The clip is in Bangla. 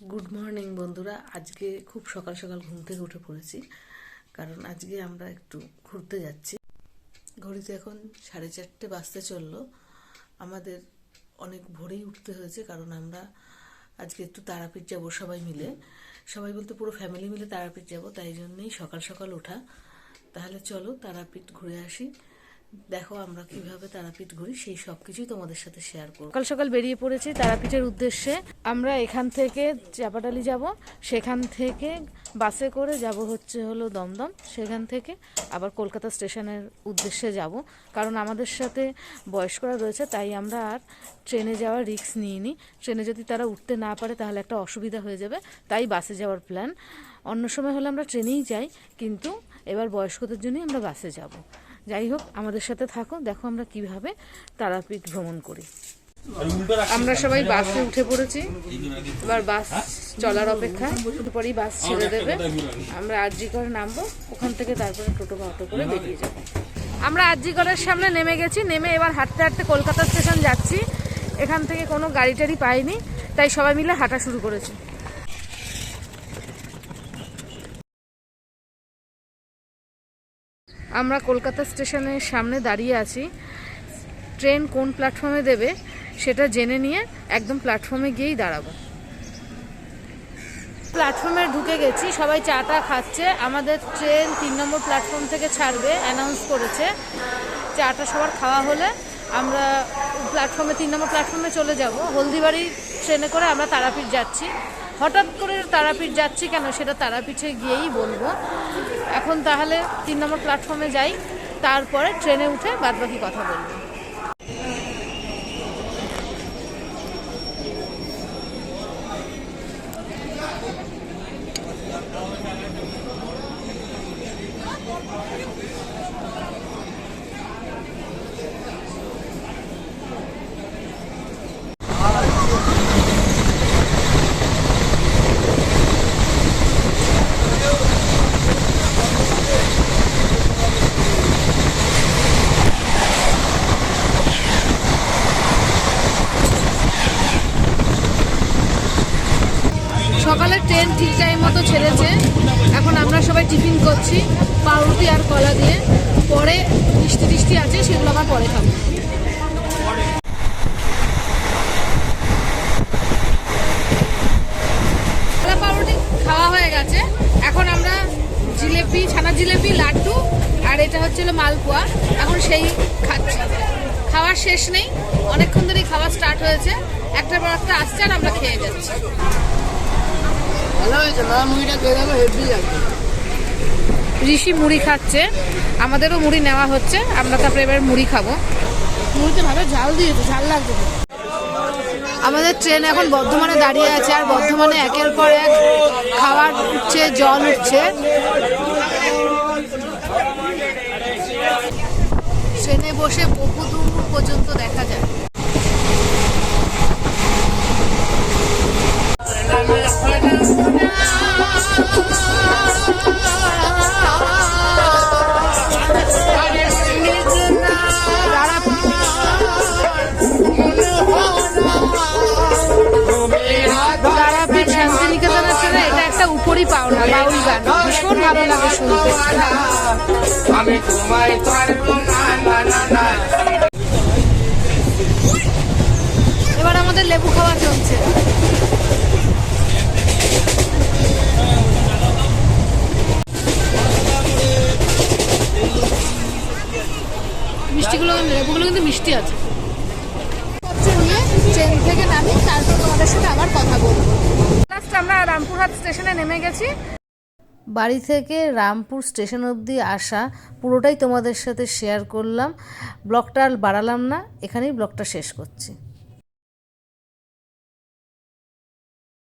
গুড মর্নিং বন্ধুরা। আজকে খুব সকাল সকাল ঘুম থেকে উঠে পড়েছি, কারণ আজকে আমরা একটু ঘুরতে যাচ্ছি। ঘড়িতে এখন সাড়ে চারটে বাজতে চলল। আমাদের অনেক ভোরেই উঠতে হয়েছে, কারণ আমরা আজকে একটু তারাপীঠ যাব সবাই মিলে। সবাই বলতে পুরো ফ্যামিলি মিলে তারাপীঠ যাব, তাই জন্যেই সকাল সকাল ওঠা। তাহলে চলো তারাপীঠ ঘুরে আসি। দেখো আমরা কীভাবে তারাপীঠ ঘুরি, সেই সব কিছুই তোমাদের সাথে শেয়ার করব। সকাল সকাল বেরিয়ে পড়েছি তারাপীঠের উদ্দেশ্যে। আমরা এখান থেকে চাপাটালি যাব, সেখান থেকে বাসে করে যাব হচ্ছে হলো দমদম, সেখান থেকে আবার কলকাতা স্টেশনের উদ্দেশ্যে যাব। কারণ আমাদের সাথে বয়স্করা রয়েছে, তাই আমরা আর ট্রেনে যাওয়ার রিস্ক নিইনি। ট্রেনে যদি তারা উঠতে না পারে, তাহলে একটা অসুবিধা হয়ে যাবে, তাই বাসে যাওয়ার প্ল্যান অন্য সময় হলে আমরা ট্রেনেই যাই, কিন্তু এবার বয়স্কদের জন্যই আমরা বাসে যাব। যাই হোক, আমাদের সাথে থাকো, দেখো আমরা কীভাবে তারাপীঠ ভ্রমণ করি। আমরা সবাই বাসে উঠে পড়েছি। এবার বাস চলার অপেক্ষা পরেই বাস ছেড়ে দেবে। আমরা আরজি করে নামবো। ওখান থেকে তারপরে টোটো বা অটো করে বেরিয়ে যাব। আমরা আরজি করের সামনে নেমে গেছি। নেমে এবার হাঁটতে হাঁটতে কলকাতা স্টেশন যাচ্ছি। এখান থেকে কোনো গাড়ি টাড়ি পাইনি। তাই সবাই মিলে হাঁটা শুরু করেছি। আমরা কলকাতা স্টেশনের সামনে দাঁড়িয়ে আছি। ট্রেন কোন প্ল্যাটফর্মে দেবে সেটা জেনে নিয়ে একদম প্ল্যাটফর্মে গিয়েই দাঁড়াবো। প্ল্যাটফর্মে ঢুকে গেছি, সবাই চাটা খাচ্ছে। আমাদের ট্রেন তিন নম্বর প্ল্যাটফর্ম থেকে ছাড়বে অ্যানাউন্স করেছে। চাটা সবার খাওয়া হলে আমরা প্ল্যাটফর্মে, তিন নম্বর প্ল্যাটফর্মে চলে যাব। হলদিবাড়ি ট্রেনে করে আমরা তারাপীঠ যাচ্ছি। হঠাৎ করে তারাপীঠ যাচ্ছি কেন সেটা তারাপীঠে গিয়েই বলব। এখন তাহলে তিন নম্বর প্ল্যাটফর্মে যাই, তারপরে ট্রেনে উঠে বাদবাকি কথা বলব। সকালে ট্রেন ঠিক টাইম মতো ছেড়েছে। এখন আমরা সবাই টিফিন করছি, পাউরুটি আর কলা দিয়ে। পরে মিষ্টি টিষ্টি আছে, সেগুলো আবার পরে খাব। পাউরুটি খাওয়া হয়ে গেছে। এখন আমরা জিলেপি লাড্ডু আর এটা হচ্ছে হলো মালপোয়া। এখন সেই খাচ্ছি। খাওয়ার শেষ নেই। অনেকক্ষণ ধরেই খাওয়া স্টার্ট হয়েছে। একটার পর একটা আসছে আর আমরা খেয়ে যাচ্ছি। ভালো হয়েছে মা মুড়িটা খেয়ে দেখো হেভি লাগবে ঋষি মুড়ি খাচ্ছে আমাদেরও মুড়ি নেওয়া হচ্ছে আমরা তারপরে এবার মুড়ি খাব। মুড়িতে ভালো ঝাল দিয়েছে ঝাল লাগছে। তো। আমাদের ট্রেন এখন বর্ধমানে দাঁড়িয়ে আছে আর বর্ধমানে একের পর এক খাবার উঠছে জল উঠছে। ট্রেনে বসে বহু দূর পর্যন্ত দেখা যায়। তারাপীঠ গান। ভীষণ ভালো লাগে শুনতে। আমি তোমায় পারব না না না না। এবার আমাদের লেবু খাওয়া চলছে। মিষ্টিগুলো লেবুগুলো কিন্তু মিষ্টি আছে। নিয়ে ট্রেন থেকে নামি তারপর তোমাদের সাথে আবার কথা বলব। লাস্ট আমরা রামপুরহাট স্টেশনে নেমে গেছি। বাড়ি থেকে রামপুর স্টেশন অবধি আসা, পুরোটাই তোমাদের সাথে শেয়ার করলাম। ব্লগটা আর বাড়ালাম না, এখানেই ব্লগটা শেষ করছি।